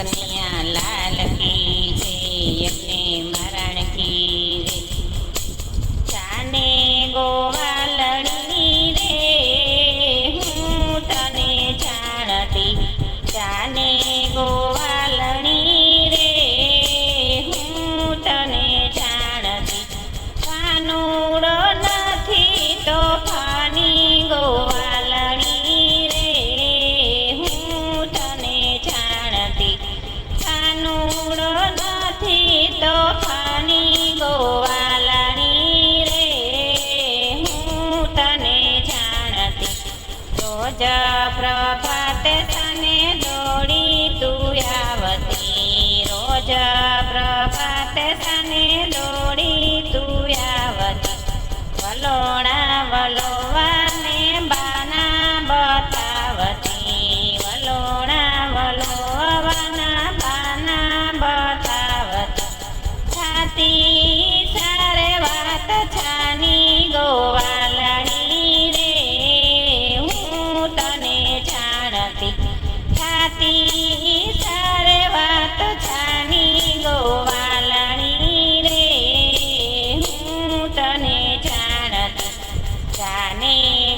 कन्हैया लाल રોજ પ્રભાતે તને દોડી તું આવતી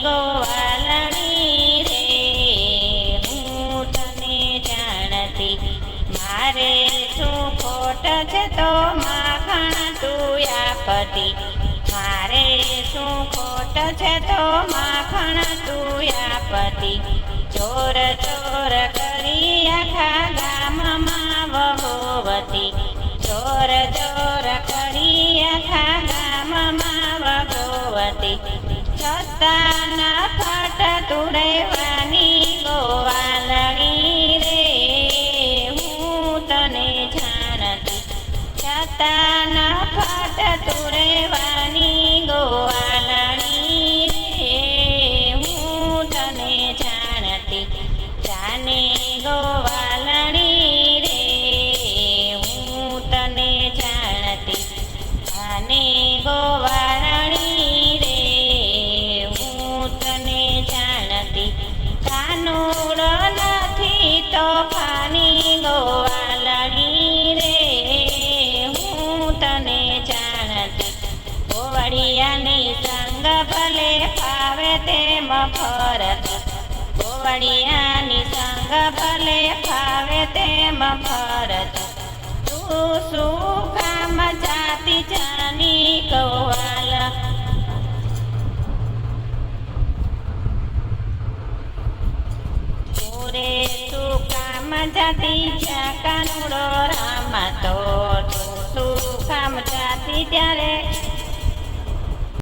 જાને ગોવાલણી રે હું તને જાણતી મારે શું ખોટ છે તો માખણ તું આપતી. મારે શું ખોટ છે તો માખણ તું આપતી. ચોર ચોર કરી આખા છતાં ન ફટ તું રહેવાની ગોવાલણી રે. હું તને જાણતી છતાં ન ફટ તું રહેવાની ગોવાલણી રે. હું તને જાણતી, જાને ગોવાલણી રે. હું તને જાણતી, જાને ગોવાલણી કાનુડો નથી તો ખાની ગોવાલણી રે. હું તને જાણતી ગોવડિયાની સંગ ભલે ફાવે તેમ ફરતી. ગોવડિયાની સંગ ભલે ફાવે તેમ ફરતી. તું શું કામ જાતી જાની કામ જાતી જ્યાં કાનુડો રામાતો? તું